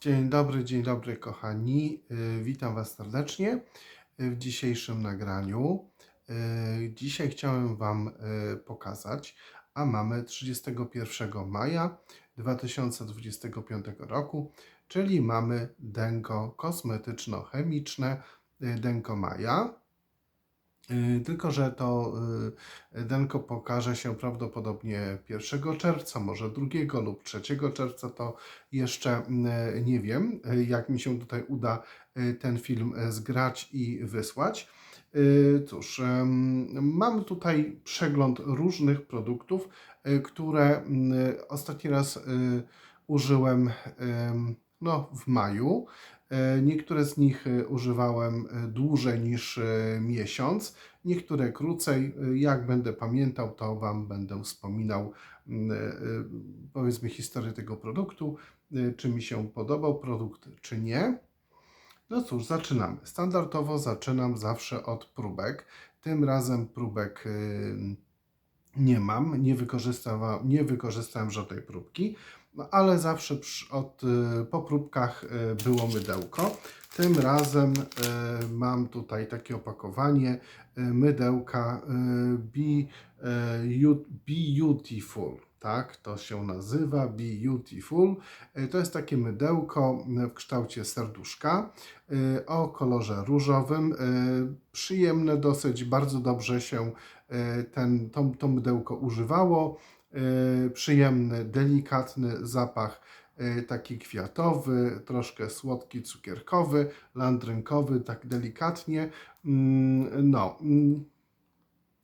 Dzień dobry, dzień dobry kochani. Y, Witam Was serdecznie y, w dzisiejszym nagraniu. Y, Dzisiaj chciałem Wam pokazać, a mamy 31 maja 2025 roku, czyli mamy denko kosmetyczno-chemiczne Denko Maja. Y, Tylko, że to y, denko pokaże się prawdopodobnie 1 czerwca, może 2 lub 3 czerwca, to jeszcze mm, nie wiem, y, jak mi się tutaj uda y, ten film y, zgrać i wysłać. Y, Cóż, mam tutaj przegląd różnych produktów, y, które mm, ostatni raz y, użyłem em, no, w maju. E, Niektóre z nich e, używałem e, dłużej niż miesiąc, niektóre krócej. Jak będę pamiętał, to Wam będę wspominał, mm, powiedzmy, historię tego produktu, czy mi się podobał produkt, czy nie. No cóż, zaczynamy. Standardowo zaczynam zawsze od próbek. Tym razem próbek nie mam, nie wykorzystałem, nie wykorzystałem żadnej próbki, no ale zawsze przy, od, y, po próbkach y, było mydełko. Tym razem y, mam tutaj takie opakowanie mydełka Be, Ut- Beautiful. Tak, to się nazywa Beautiful. To jest takie mydełko w kształcie serduszka o kolorze różowym. Przyjemne dosyć, bardzo dobrze się ten, to, to mydełko używało. Y, Przyjemny, delikatny zapach, y, taki kwiatowy, troszkę słodki, cukierkowy, landrynkowy, tak delikatnie. Mm, No, mm,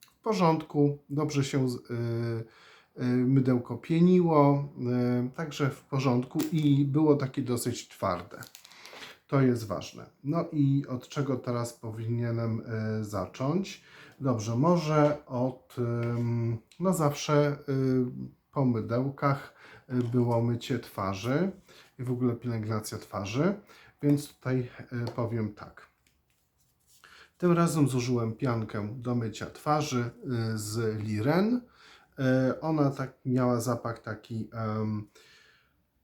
w porządku, dobrze się y, mydełko pieniło, także w porządku i było takie dosyć twarde. To jest ważne. No i od czego teraz powinienem zacząć? Dobrze, może od, no zawsze y, po mydełkach y, było mycie twarzy i w ogóle pielęgnacja twarzy, więc tutaj y, powiem tak. Tym razem zużyłem piankę do mycia twarzy z Liren. Ona tak miała zapach taki em,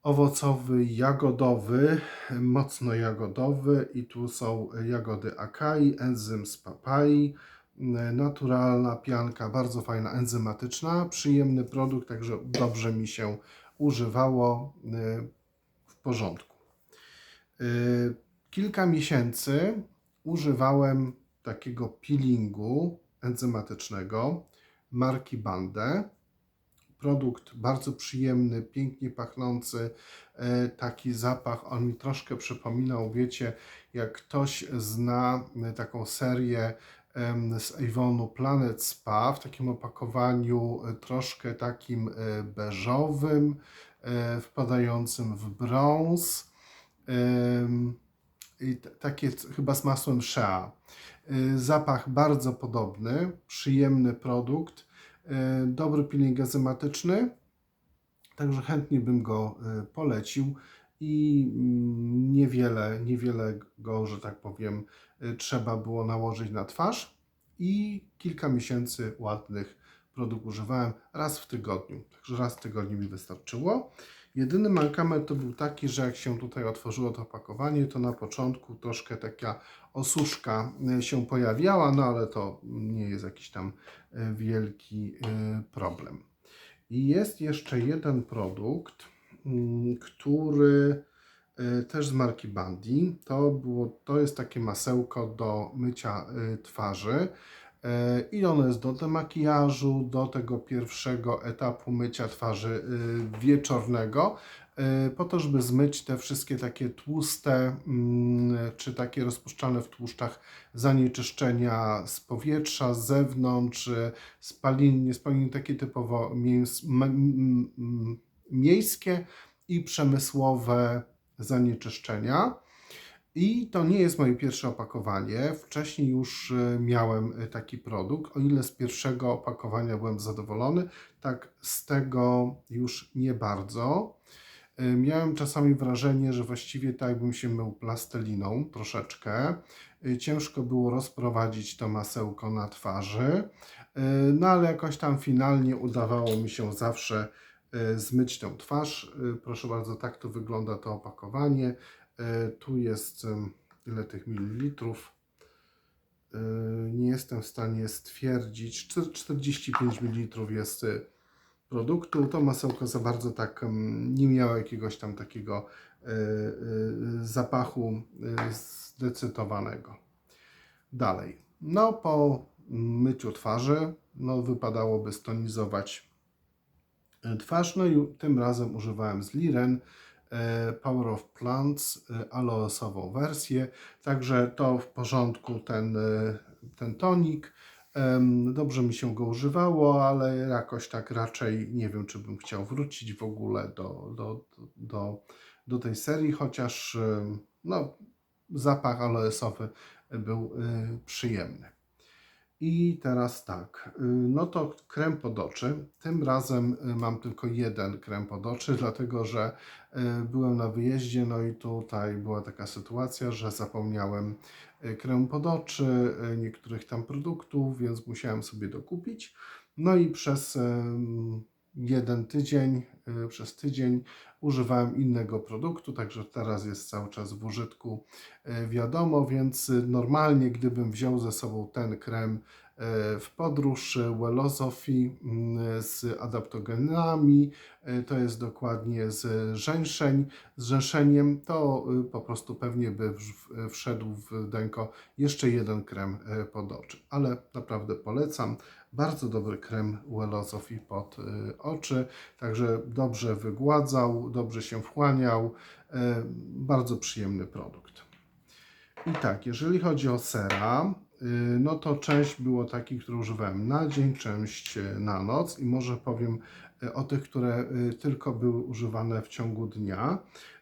owocowy, jagodowy, mocno jagodowy i tu są jagody akai, enzym z papai, naturalna pianka, bardzo fajna, enzymatyczna, przyjemny produkt, także dobrze mi się używało y, w porządku. Y, Kilka miesięcy używałem takiego peelingu enzymatycznego marki Bande. Produkt bardzo przyjemny, pięknie pachnący, e, taki zapach. On mi troszkę przypominał, wiecie, jak ktoś zna taką serię z Avonu Planet Spa w takim opakowaniu e, troszkę takim e, beżowym, e, wpadającym w brąz. I takie chyba z masłem Shea. Zapach bardzo podobny, przyjemny produkt, dobry peeling enzymatyczny, także chętnie bym go polecił i niewiele, niewiele go, że tak powiem, y, trzeba było nałożyć na twarz i kilka miesięcy ładnych produkt używałem raz w tygodniu, także raz w tygodniu mi wystarczyło. Jedyny mankament to był taki, że jak się tutaj otworzyło to opakowanie, to na początku troszkę taka osuszka y, się pojawiała, no ale to nie jest jakiś tam y, wielki problem. I jest jeszcze jeden produkt, który y, też z marki Bandi. To, było, to jest takie masełko do mycia y, twarzy. E, I ono jest do demakijażu, do tego pierwszego etapu mycia twarzy wieczornego, po to, żeby zmyć te wszystkie takie tłuste, mm, czy takie rozpuszczalne w tłuszczach zanieczyszczenia z powietrza, z zewnątrz, spalin, nie spaliny takie typowo mięs, miejskie i przemysłowe zanieczyszczenia. I to nie jest moje pierwsze opakowanie. Wcześniej już e, miałem e, taki produkt. O ile z pierwszego opakowania byłem zadowolony, tak z tego już nie bardzo. E, Miałem czasami wrażenie, że właściwie tak jakbym się mył plastelliną troszeczkę. Ciężko było rozprowadzić to masełko na twarzy, no ale jakoś tam finalnie udawało mi się zawsze zmyć tę twarz. E, Proszę bardzo, tak to wygląda to opakowanie. E, Tu jest ile tych mililitrów. E, Nie jestem w stanie stwierdzić. Czter- 45 ml jest e, produktu. To masełko za bardzo tak nie miało jakiegoś tam takiego e, e, zapachu e, zdecydowanego. Dalej. No, po myciu twarzy, no, wypadałoby stonizować e, twarz. No i tym razem używałem z Liren e, Power of Plants e, aloesową wersję. Także to w porządku ten, e, ten tonik. Dobrze mi się go używało, ale jakoś tak raczej nie wiem, czy bym chciał wrócić w ogóle do, do, do, do tej serii, chociaż no, zapach aloesowy był przyjemny. I teraz tak, y, no to krem pod oczy. Tym razem y, mam tylko jeden krem pod oczy, dlatego że y, byłem na wyjeździe, no i tutaj była taka sytuacja, że zapomniałem krem pod oczy, niektórych tam produktów, więc musiałem sobie dokupić. No i przez jeden tydzień, y, przez tydzień używałem innego produktu, także teraz jest cały czas w użytku e, wiadomo, więc y, normalnie gdybym wziął ze sobą ten krem e, w podróż Welosophy mm, z adaptogenami, to jest dokładnie z żeńszeń, z żeńszeniem, to y, po prostu pewnie by wsz- wszedł w denko jeszcze jeden krem pod oczy, ale naprawdę polecam. Bardzo dobry krem Welosophy pod y, oczy, także dobrze wygładzał, dobrze się wchłaniał, e, bardzo przyjemny produkt. I tak, jeżeli chodzi o sera, y, no to część było takich, które używałem na dzień, część y, na noc i może powiem y, o tych, które y, tylko były używane w ciągu dnia.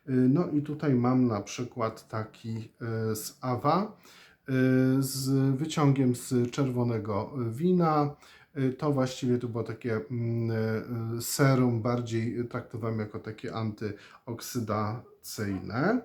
Y, No i tutaj mam na przykład taki y, z Awa y, z wyciągiem z czerwonego wina. Y, To właściwie to było takie mm, y, serum, bardziej traktowałem jako takie antyoksydacyjne.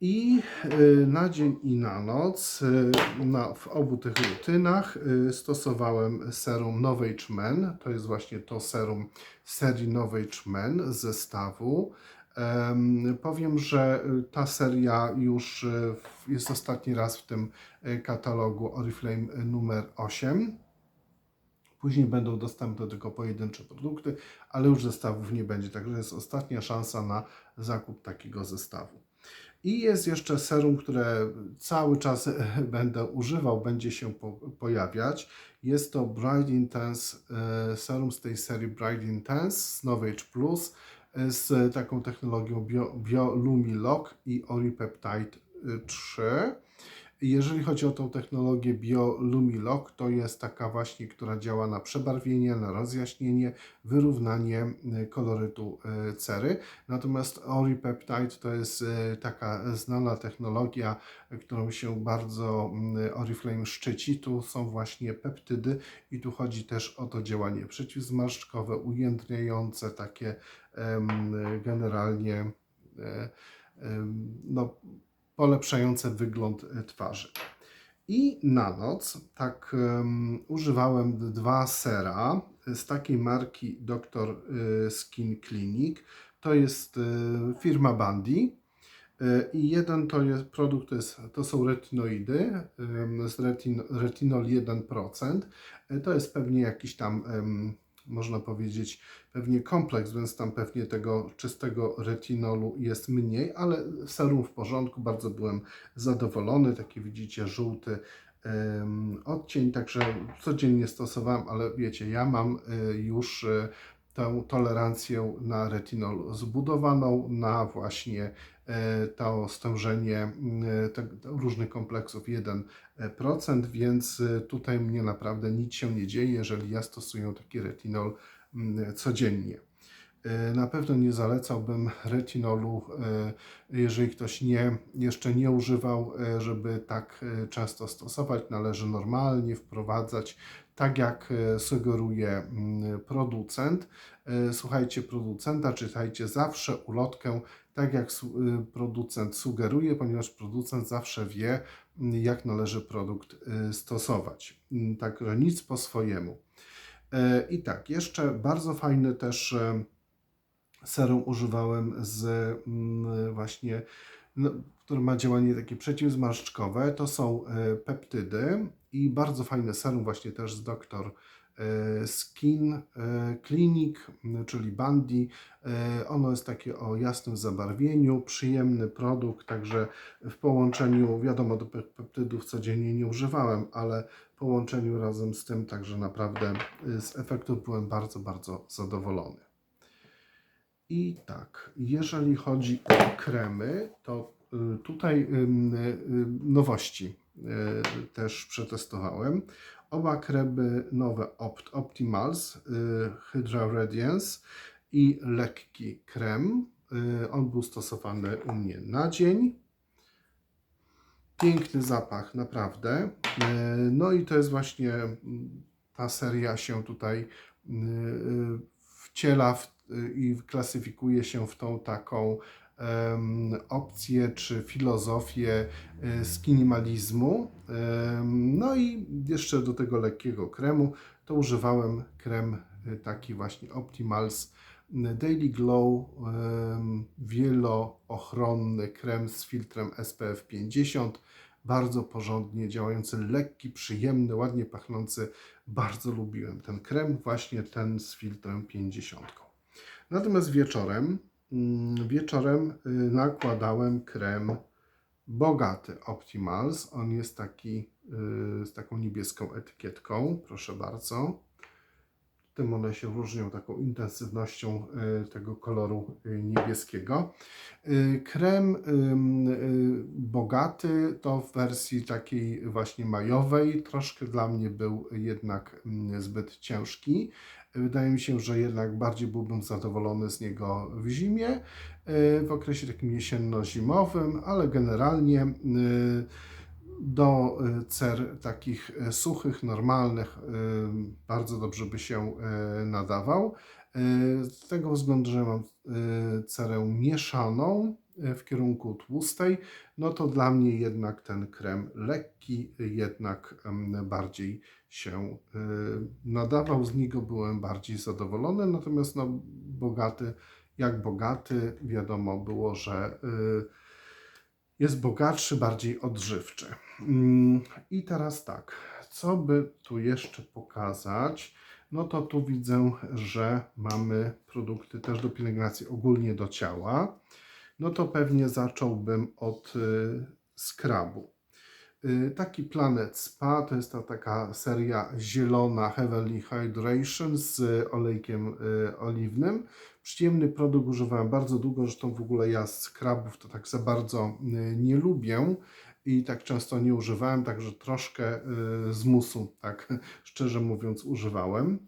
I y, na dzień i na noc y, na, w obu tych rutynach y, stosowałem serum Novage Men. To jest właśnie to serum serii Novage Men z zestawu. Em, powiem, że y, ta seria już y, jest ostatni raz w tym y, katalogu Oriflame numer 8. Później będą dostępne tylko pojedyncze produkty, ale już zestawów nie będzie, także jest ostatnia szansa na zakup takiego zestawu. I jest jeszcze serum, które cały czas będę używał, będzie się po, pojawiać. Jest to Bright Intense, e, serum z tej serii Bright Intense z Novage Plus e, z taką technologią Bio, BioLumiLock i Oripeptide e, 3. Jeżeli chodzi o tą technologię BioLumiLock, to jest taka właśnie, która działa na przebarwienie, na rozjaśnienie, wyrównanie e, kolorytu e, cery. Natomiast Oripeptide to jest e, taka znana technologia, którą się bardzo mm, Oriflame szczyci. Tu są właśnie peptydy i tu chodzi też o to działanie przeciwzmarszczkowe, ujędrniające, takie generalnie no, polepszające wygląd e, twarzy. I na noc tak em, używałem dwa sera z takiej marki Dr. y, Skin Clinic. To jest firma Bandy. Y, I jeden to jest produkt, to, jest, to są retinoidy z retin, retinol 1%. Y, To jest pewnie jakiś tam, można powiedzieć, pewnie kompleks, więc tam pewnie tego czystego retinolu jest mniej, ale serum w porządku, bardzo byłem zadowolony. Taki widzicie żółty odcień, także codziennie stosowałem, ale wiecie, ja mam y, już y, tę tolerancję na retinol zbudowaną, na właśnie e, to stężenie te różnych kompleksów 1%, więc y, tutaj mnie naprawdę nic się nie dzieje, jeżeli ja stosuję taki retinol mm, codziennie. E, Na pewno nie zalecałbym retinolu, e, jeżeli ktoś nie, jeszcze nie używał, e, żeby tak e, często stosować. Należy normalnie wprowadzać, tak jak e, sugeruje mm, producent. E, Słuchajcie producenta, czytajcie zawsze ulotkę, tak jak y, producent sugeruje, ponieważ producent zawsze wie, mm, jak należy produkt stosować. Mm, Także nic po swojemu. E, I tak, jeszcze bardzo fajny też e, serum używałem z właśnie, no, który ma działanie takie przeciwzmarszczkowe. To są e, peptydy i bardzo fajne serum właśnie też z doktor e, Skin e, Clinic, czyli Bandy. E, Ono jest takie o jasnym zabarwieniu, przyjemny produkt, także w połączeniu, wiadomo, do pe- peptydów codziennie nie używałem, ale w połączeniu razem z tym, także naprawdę z efektu byłem bardzo, bardzo zadowolony. I tak, jeżeli chodzi o kremy, to tutaj nowości też przetestowałem. Oba kremy nowe Opt Optimals, y, Hydra Radiance i lekki krem. Y, On był stosowany u mnie na dzień. Piękny zapach, naprawdę. No i to jest właśnie mm, ta seria się tutaj y, y, wciela w, y, i klasyfikuje się w tą taką opcję czy filozofię skinimalizmu. Em, No i jeszcze do tego lekkiego kremu to używałem krem y, taki właśnie Optimals Daily Glow wieloochronny krem z filtrem SPF 50 bardzo porządnie działający, lekki, przyjemny, ładnie pachnący. Bardzo lubiłem ten krem, właśnie ten z filtrem 50. Natomiast wieczorem, wieczorem y, nakładałem krem bogaty Optimals. On jest taki y, z taką niebieską etykietką, proszę bardzo. Tym one się różnią taką intensywnością y, tego koloru niebieskiego. Krem bogaty to w wersji takiej właśnie majowej. Troszkę dla mnie był jednak mm, zbyt ciężki. Wydaje mi się, że jednak bardziej byłbym zadowolony z niego w zimie, y, w okresie takim jesienno-zimowym, ale generalnie y, do y, cer takich suchych, normalnych bardzo dobrze by się nadawał. Z tego względu, że mam cerę mieszaną w kierunku tłustej, no to dla mnie jednak ten krem lekki jednak bardziej się y, nadawał. Z niego byłem bardziej zadowolony, natomiast no bogaty, jak bogaty, wiadomo było, że y, jest bogatszy, bardziej odżywczy. Mm, I teraz tak, co by tu jeszcze pokazać? No to tu widzę, że mamy produkty też do pielęgnacji ogólnie do ciała. No to pewnie zacząłbym od y, skrabu. Y, Taki Planet Spa to jest ta taka seria zielona Heavenly Hydration z olejkiem y, oliwnym. Przyjemny produkt używałem bardzo długo, zresztą w ogóle ja skrabów to tak za bardzo y, nie lubię i tak często nie używałem, także troszkę y, z musu, tak szczerze mówiąc, używałem.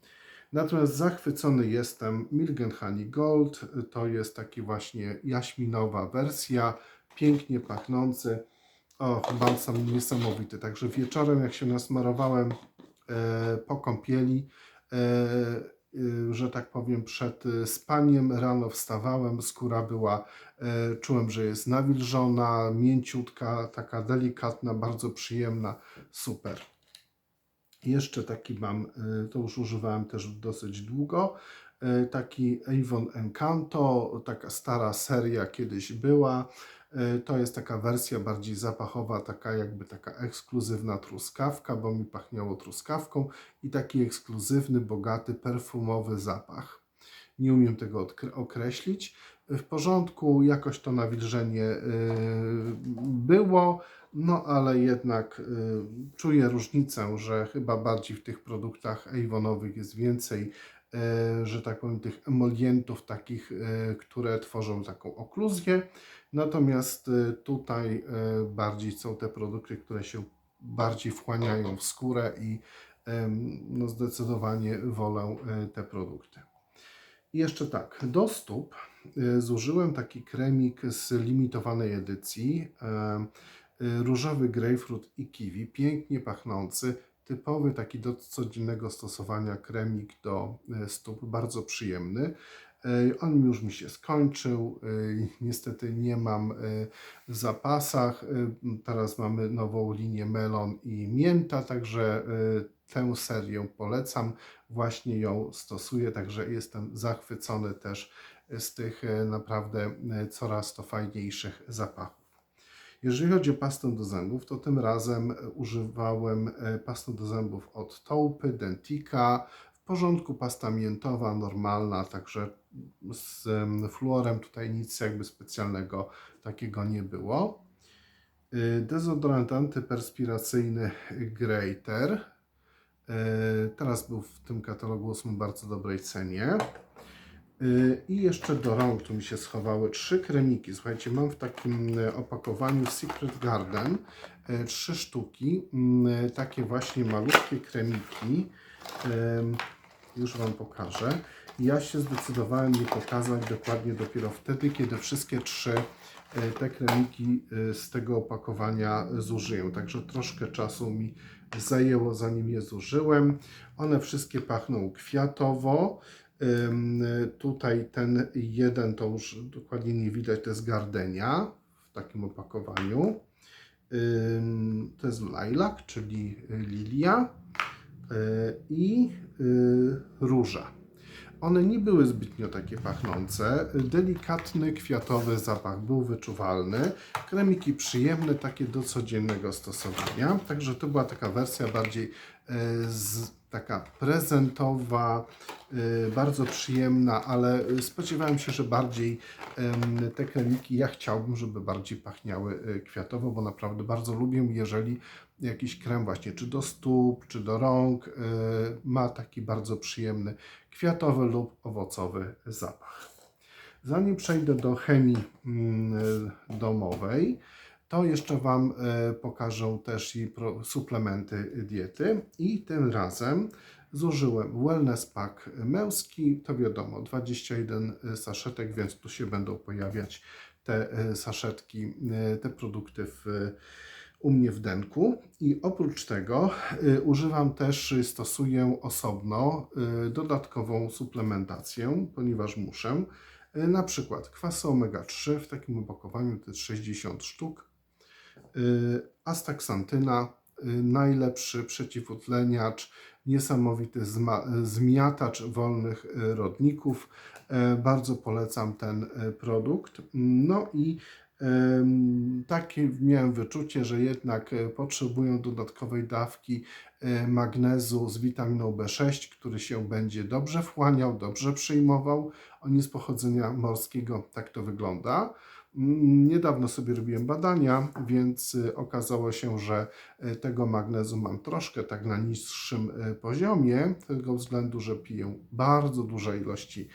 Natomiast zachwycony jestem Milk and Honey Gold. To jest taki właśnie jaśminowa wersja, pięknie pachnący. O, balsam niesamowity. Także wieczorem, jak się nasmarowałem e, po kąpieli, e, e, że tak powiem, przed e, spaniem, rano wstawałem, skóra była, e, czułem, że jest nawilżona, mięciutka, taka delikatna, bardzo przyjemna, super. Jeszcze taki mam, y, to już używałem też dosyć długo, y, taki Avon Encanto, taka stara seria kiedyś była. Y, To jest taka wersja bardziej zapachowa, taka jakby taka ekskluzywna truskawka, bo mi pachniało truskawką i taki ekskluzywny, bogaty, perfumowy zapach. Nie umiem tego określić. W porządku, jakoś to nawilżenie y, było, no ale jednak y, czuję różnicę, że chyba bardziej w tych produktach Avonowych jest więcej, y, że tak powiem, tych emolientów takich, y, które tworzą taką okluzję. Natomiast y, tutaj y, bardziej są te produkty, które się bardziej wchłaniają w skórę i no zdecydowanie wolę y, te produkty. I jeszcze tak, do stóp zużyłem taki kremik z limitowanej edycji. Różowy grejpfrut i kiwi, pięknie pachnący, typowy taki do codziennego stosowania kremik do stóp, bardzo przyjemny. On już mi się skończył. Niestety nie mam e, w zapasach. E, Teraz mamy nową linię melon i mięta, także e, tę serię polecam. Właśnie ją stosuję, także jestem zachwycony też z tych naprawdę coraz to fajniejszych zapachów. Jeżeli chodzi o pastę do zębów, to tym razem używałem pasty do zębów od Taupy, Dentika. W porządku pasta miętowa, normalna, także z em, fluorem tutaj nic jakby specjalnego takiego nie było. Y, Dezodorant antyperspiracyjny Greater. Y, Teraz był w tym katalogu o bardzo dobrej cenie. Y, I jeszcze do rąk tu mi się schowały trzy kremiki. Słuchajcie, mam w takim opakowaniu Secret Garden trzy sztuki. mm, Takie właśnie malutkie kremiki. Em, Już Wam pokażę. Ja się zdecydowałem je pokazać dokładnie dopiero wtedy, kiedy wszystkie trzy e, te kremiki e, z tego opakowania zużyję. Także troszkę czasu mi zajęło, zanim je zużyłem. One wszystkie pachną kwiatowo. Tutaj ten jeden to już dokładnie nie widać, to jest gardenia w takim opakowaniu. To jest lilac, czyli lilia i róża. One nie były zbytnio takie pachnące. Delikatny, kwiatowy zapach był wyczuwalny. Kremiki przyjemne, takie do codziennego stosowania. Także to była taka wersja bardziej e, z, taka prezentowa, e, bardzo przyjemna, ale spodziewałem się, że bardziej te kremiki ja chciałbym, żeby bardziej pachniały e, kwiatowo, bo naprawdę bardzo lubię, jeżeli jakiś krem właśnie czy do stóp, czy do rąk e, ma taki bardzo przyjemny kwiatowy lub owocowy zapach. Zanim przejdę do chemii mm, domowej, to jeszcze Wam e, pokażę też i suplementy diety i tym razem zużyłem Wellness Pack męski, to wiadomo 21 saszetek, więc tu się będą pojawiać te saszetki, te produkty w u mnie w denku. I oprócz tego y, używam też, y, stosuję osobno y, dodatkową suplementację, ponieważ muszę. Na przykład kwasy omega-3 w takim opakowaniu to jest 60 sztuk. Astaksantyna, najlepszy przeciwutleniacz, niesamowity zmiatacz wolnych rodników. E, Bardzo polecam ten produkt. No i Takie miałem wyczucie, że jednak e, potrzebują dodatkowej dawki e, magnezu z witaminą B6, który się będzie dobrze wchłaniał, dobrze przyjmował. On jest pochodzenia morskiego, tak to wygląda. Mm, Niedawno sobie robiłem badania, więc e, okazało się, że tego magnezu mam troszkę tak na niższym poziomie, z tego względu, że piję bardzo duże ilości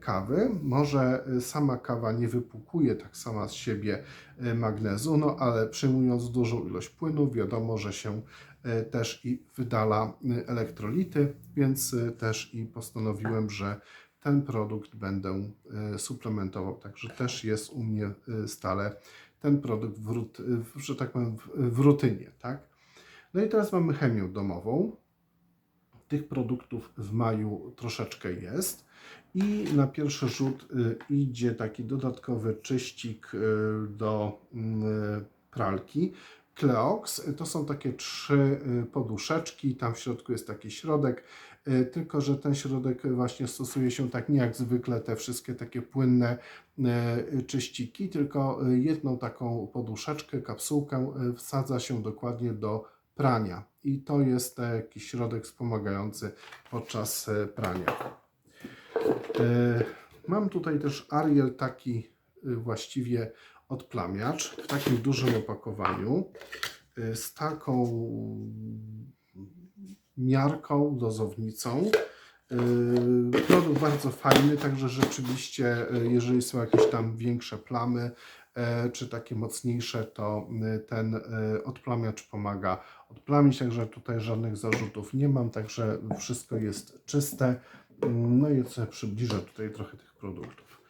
kawy. Może e, sama kawa nie wypłukuje tak sama z siebie e, magnezu, no ale przyjmując dużą ilość płynu, wiadomo, że się e, też i wydala e, elektrolity, więc e, też i postanowiłem, że ten produkt będę e, suplementował. Także też jest u mnie e, stale ten produkt, w, że tak powiem, w rutynie. Tak? No i teraz mamy chemię domową. Tych produktów w maju troszeczkę jest. I na pierwszy rzut y, idzie taki dodatkowy czyścik y, do mm, pralki. Cleox to są takie trzy y, poduszeczki, tam w środku jest taki środek, y, tylko że ten środek właśnie stosuje się tak nie jak zwykle te wszystkie takie płynne y, czyściki, tylko y, jedną taką poduszeczkę, kapsułkę y, wsadza się dokładnie do prania i to jest taki środek wspomagający podczas y, prania. E, Mam tutaj też Ariel taki y, właściwie odplamiacz w takim dużym opakowaniu y, z taką miarką, dozownicą. Y, Produkt bardzo fajny, także rzeczywiście, jeżeli są jakieś tam większe plamy, e, czy takie mocniejsze, to ten odplamiacz pomaga odplamić, także tutaj żadnych zarzutów nie mam, także wszystko jest czyste. No i sobie przybliżę tutaj trochę tych produktów.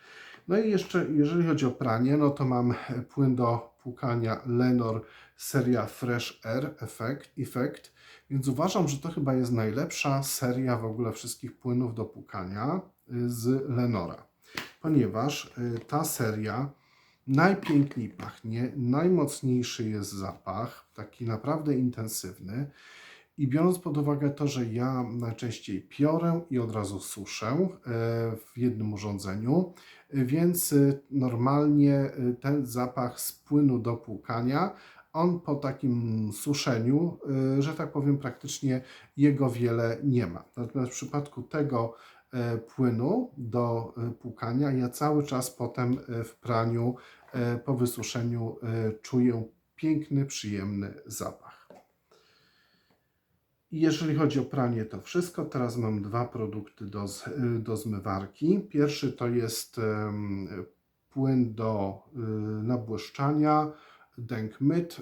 No i jeszcze, jeżeli chodzi o pranie, no to mam płyn do płukania Lenor seria Fresh Air Effect, Effect Więc uważam, że to chyba jest najlepsza seria w ogóle wszystkich płynów do płukania y, z Lenora, ponieważ y, ta seria najpiękniej pachnie, najmocniejszy jest zapach, taki naprawdę intensywny. I biorąc pod uwagę to, że ja najczęściej piorę i od razu suszę e, w jednym urządzeniu, e, więc e, normalnie ten zapach z płynu do płukania, on po takim suszeniu, że tak powiem, praktycznie jego wiele nie ma. Natomiast w przypadku tego płynu do płukania, ja cały czas potem w praniu po wysuszeniu czuję piękny, przyjemny zapach. Jeżeli chodzi o pranie, to wszystko. Teraz mam dwa produkty do, do zmywarki. Pierwszy to jest płyn do y, nabłyszczania Denk Myt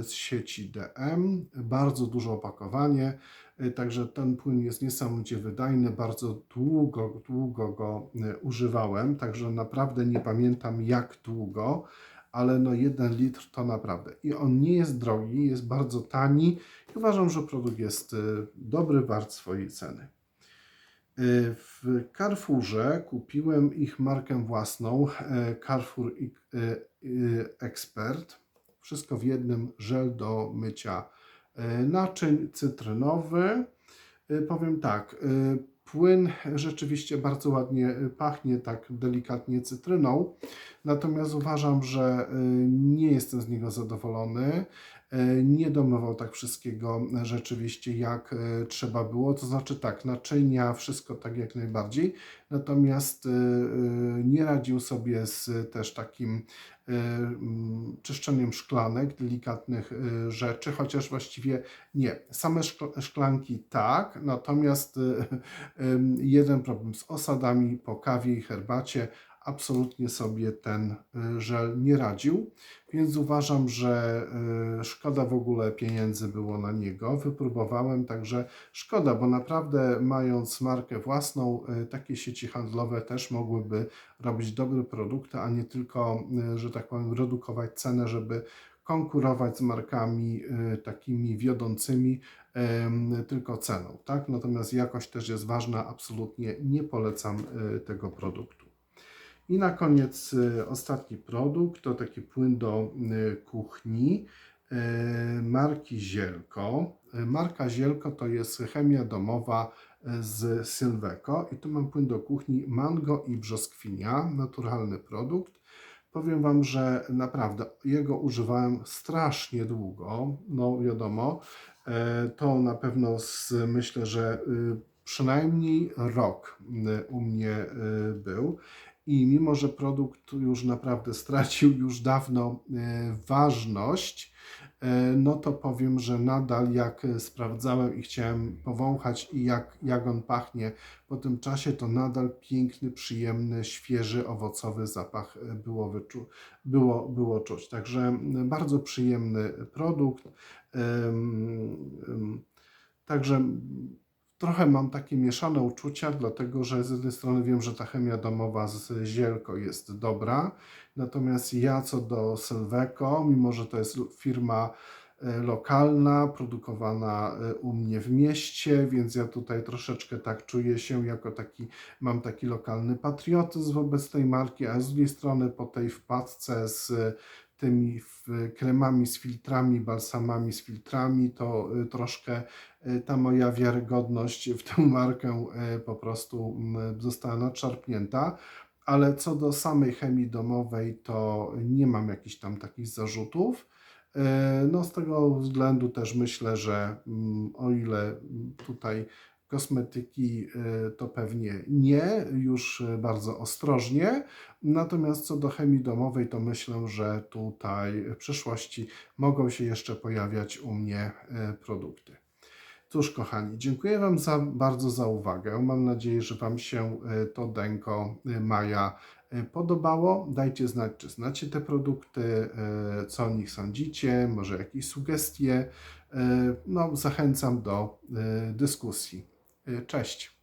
y, z sieci DM. Bardzo duże opakowanie, y, także ten płyn jest niesamowicie wydajny. Bardzo długo, długo go używałem, także naprawdę nie pamiętam jak długo ale no jeden litr to naprawdę. I on nie jest drogi, jest bardzo tani i uważam, że produkt jest y, dobry, wart swojej ceny. Y, W Carrefourze kupiłem ich markę własną, e, Carrefour y, Expert. Wszystko w jednym, żel do mycia e, naczyń, cytrynowy. Y, Powiem tak, płyn rzeczywiście bardzo ładnie y, pachnie, tak delikatnie cytryną, natomiast uważam, że y, nie jestem z niego zadowolony. Y, Nie domywał tak wszystkiego rzeczywiście jak y, trzeba było, to znaczy tak, naczynia, wszystko tak jak najbardziej, natomiast y, nie radził sobie z też takim mm, czyszczeniem szklanek, delikatnych rzeczy, chociaż właściwie nie. Same szkl- szklanki tak, natomiast jeden problem z osadami po kawie i herbacie. Absolutnie sobie ten y, żel nie radził, więc uważam, że y, szkoda w ogóle pieniędzy było na niego. Wypróbowałem, także szkoda, bo naprawdę mając markę własną, y, takie sieci handlowe też mogłyby robić dobre produkty, a nie tylko, że tak powiem, redukować cenę, żeby konkurować z markami takimi wiodącymi tylko ceną, tak? Natomiast jakość też jest ważna, absolutnie nie polecam tego produktu. I na koniec y, ostatni produkt to taki płyn do y, kuchni y, marki Zielko. Marka Zielko to jest chemia domowa z Sylweco i tu mam płyn do kuchni mango i brzoskwinia, naturalny produkt. Powiem Wam, że naprawdę jego używałem strasznie długo. No wiadomo, to na pewno z, myślę, że przynajmniej rok u mnie był. I mimo, że produkt już naprawdę stracił już dawno e, ważność, e, no to powiem, że nadal jak e, sprawdzałem i chciałem powąchać i jak, jak on pachnie po tym czasie, to nadal piękny, przyjemny, świeży, owocowy zapach było, wyczu- było, było czuć. Także bardzo przyjemny produkt. Także trochę mam takie mieszane uczucia, dlatego że z jednej strony wiem, że ta chemia domowa z Zielko jest dobra, natomiast ja co do Sylweco, mimo że to jest firma e, lokalna, produkowana e, u mnie w mieście, więc ja tutaj troszeczkę tak czuję się jako taki, mam taki lokalny patriotyzm wobec tej marki, a z drugiej strony po tej wpadce z tymi kremami z filtrami, balsamami z filtrami, to y, troszkę y, ta moja wiarygodność w tę markę y, po prostu mm, została nadszarpnięta. Ale co do samej chemii domowej, to nie mam jakichś tam takich zarzutów. No, z tego względu też myślę, że mm, o ile mm, tutaj kosmetyki e, to pewnie nie, już e, bardzo ostrożnie. Natomiast co do chemii domowej, to myślę, że tutaj w przyszłości mogą się jeszcze pojawiać u mnie e, produkty. Cóż, kochani, dziękuję Wam za, bardzo za uwagę. Mam nadzieję, że Wam się to denko Maja podobało. Dajcie znać, czy znacie te produkty, co o nich sądzicie, może jakieś sugestie. No, zachęcam do dyskusji. E, Cześć.